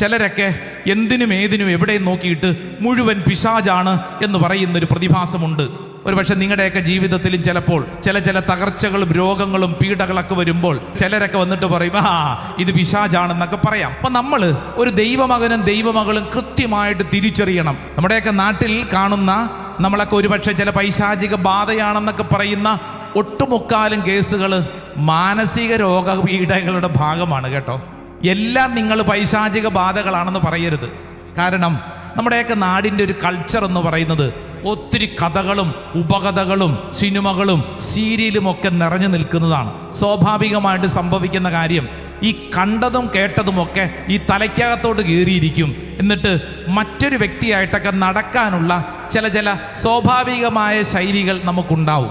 ചിലരൊക്കെ എന്തിനും ഏതിനും എവിടെയും നോക്കിയിട്ട് മുഴുവൻ പിശാജാണ് എന്ന് പറയുന്നൊരു പ്രതിഭാസമുണ്ട്. ഒരുപക്ഷെ നിങ്ങളുടെയൊക്കെ ജീവിതത്തിലും ചിലപ്പോൾ ചില ചില തകർച്ചകളും രോഗങ്ങളും പീഡകളൊക്കെ വരുമ്പോൾ ചിലരൊക്കെ വന്നിട്ട് പറയും ആ ഇത് പിശാജാണെന്നൊക്കെ പറയാം. അപ്പൊ നമ്മൾ ഒരു ദൈവമകനും ദൈവമകളും കൃത്യമായിട്ട് തിരിച്ചറിയണം. നമ്മുടെയൊക്കെ നാട്ടിൽ കാണുന്ന നമ്മളൊക്കെ ഒരുപക്ഷെ ചില പൈശാചിക ബാധയാണെന്നൊക്കെ പറയുന്ന ഒട്ടുമുക്കാലും കേസുകൾ മാനസിക രോഗ രോഗപീഠകളുടെ ഭാഗമാണ് കേട്ടോ. എല്ലാം നിങ്ങൾ പൈശാചിക ബാധകളാണെന്ന് പറയരുത്. കാരണം നമ്മുടെയൊക്കെ നാടിന്റെ ഒരു കൾച്ചർ എന്ന് പറയുന്നത് ഒത്തിരി കഥകളും ഉപകഥകളും സിനിമകളും സീരിയലും ഒക്കെ നിറഞ്ഞു നിൽക്കുന്നതാണ്. സ്വാഭാവികമായിട്ട് സംഭവിക്കുന്ന കാര്യം ഈ കണ്ടതും കേട്ടതുമൊക്കെ ഈ തലയ്ക്കകത്തോട്ട് കയറിയിരിക്കും എന്നിട്ട് മറ്റൊരു വ്യക്തിയായിട്ടൊക്കെ നടക്കാനുള്ള ചില ചില സ്വാഭാവികമായ ശൈലികൾ നമുക്കുണ്ടാവും.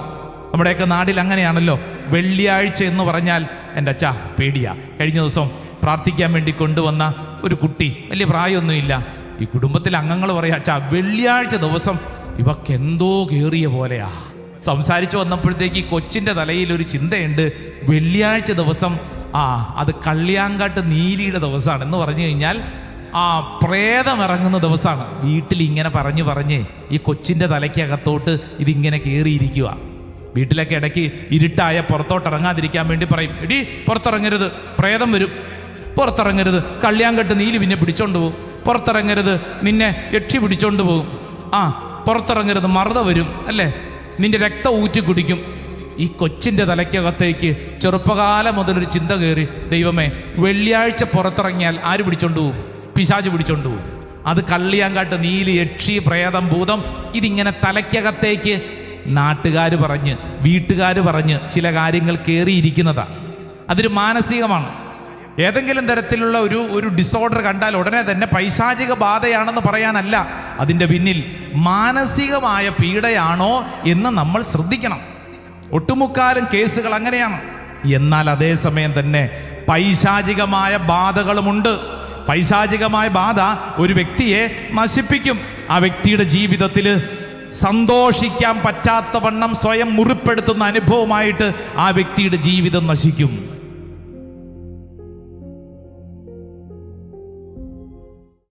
നമ്മുടെയൊക്കെ നാടിൽ അങ്ങനെയാണല്ലോ. വെള്ളിയാഴ്ച എന്ന് പറഞ്ഞാൽ എന്റെ അച്ഛാ പേടിയാ. കഴിഞ്ഞ ദിവസം പ്രാർത്ഥിക്കാൻ വേണ്ടി കൊണ്ടുവന്ന ഒരു കുട്ടി. വലിയ പ്രായമൊന്നുമില്ല. ഈ കുടുംബത്തിലെ അംഗങ്ങൾ പറയാ അച്ഛാ വെള്ളിയാഴ്ച ദിവസം ഇവക്ക് എന്തോ കയറിയ പോലെയാ. സംസാരിച്ചു വന്നപ്പോഴത്തേക്ക് ഈ കൊച്ചിന്റെ തലയിൽ ഒരു ചിന്തയുണ്ട്. വെള്ളിയാഴ്ച ദിവസം ആ അത് കള്ളിയാങ്കാട്ട് നീലിയുടെ ദിവസമാണ് എന്ന് പറഞ്ഞു കഴിഞ്ഞാൽ ആ പ്രേതം ഇറങ്ങുന്ന ദിവസമാണ്. വീട്ടിൽ ഇങ്ങനെ പറഞ്ഞു പറഞ്ഞ് ഈ കൊച്ചിന്റെ തലയ്ക്കകത്തോട്ട് ഇതിങ്ങനെ കയറിയിരിക്കുക വീട്ടിലൊക്കെ ഇടയ്ക്ക് ഇരുട്ടായ പുറത്തോട്ട് ഇറങ്ങാതിരിക്കാൻ വേണ്ടി പറയും. എടി പുറത്തിറങ്ങരുത്. പ്രേതം വരും. പുറത്തിറങ്ങരുത്. കള്ളിയാങ്കട്ട് നീലി പിന്നെ പിടിച്ചോണ്ട് പോകും പുറത്തിറങ്ങരുത് നിന്നെ യക്ഷി പിടിച്ചോണ്ട് പോകും ആ പുറത്തിറങ്ങരുത് മറുത വരും അല്ലേ? നിന്റെ രക്തം ഊറ്റി കുടിക്കും. ഈ കൊച്ചിന്റെ തലയ്ക്കകത്തേക്ക് ചെറുപ്പകാലം മുതലൊരു ചിന്ത കയറി ദൈവമേ വെള്ളിയാഴ്ച പുറത്തിറങ്ങിയാൽ ആര് പിടിച്ചോണ്ട് പോകും പിശാജ് പിടിച്ചോണ്ട് പോകും അത് കള്ളിയാങ്കാട്ട് നീലി യക്ഷി പ്രേതം ഭൂതം ഇതിങ്ങനെ തലയ്ക്കകത്തേക്ക് നാട്ടുകാർ പറഞ്ഞ് വീട്ടുകാർ പറഞ്ഞ് ചില കാര്യങ്ങൾ കയറിയിരിക്കുന്നതാണ് അതൊരു മാനസികമാണ്. ഏതെങ്കിലും തരത്തിലുള്ള ഒരു ഒരു ഡിസോർഡർ കണ്ടാൽ ഉടനെ തന്നെ പൈശാചിക ബാധയാണെന്ന് പറയാനല്ല. അതിന്റെ പിന്നിൽ മാനസികമായ പീഡയാണോ എന്ന് നമ്മൾ ശ്രദ്ധിക്കണം. ഒട്ടുമുക്കാലും കേസുകൾ അങ്ങനെയാണ്. എന്നാൽ അതേസമയം തന്നെ പൈശാചികമായ ബാധകളുമുണ്ട്. പൈശാചികമായ ബാധ ഒരു വ്യക്തിയെ നശിപ്പിക്കും. ആ വ്യക്തിയുടെ ജീവിതത്തിൽ സന്തോഷിക്കാൻ പറ്റാത്ത വണ്ണം സ്വയം മുറിപ്പെടുത്തുന്ന അനുഭവമായിട്ട് ആ വ്യക്തിയുടെ ജീവിതം നശിക്കും.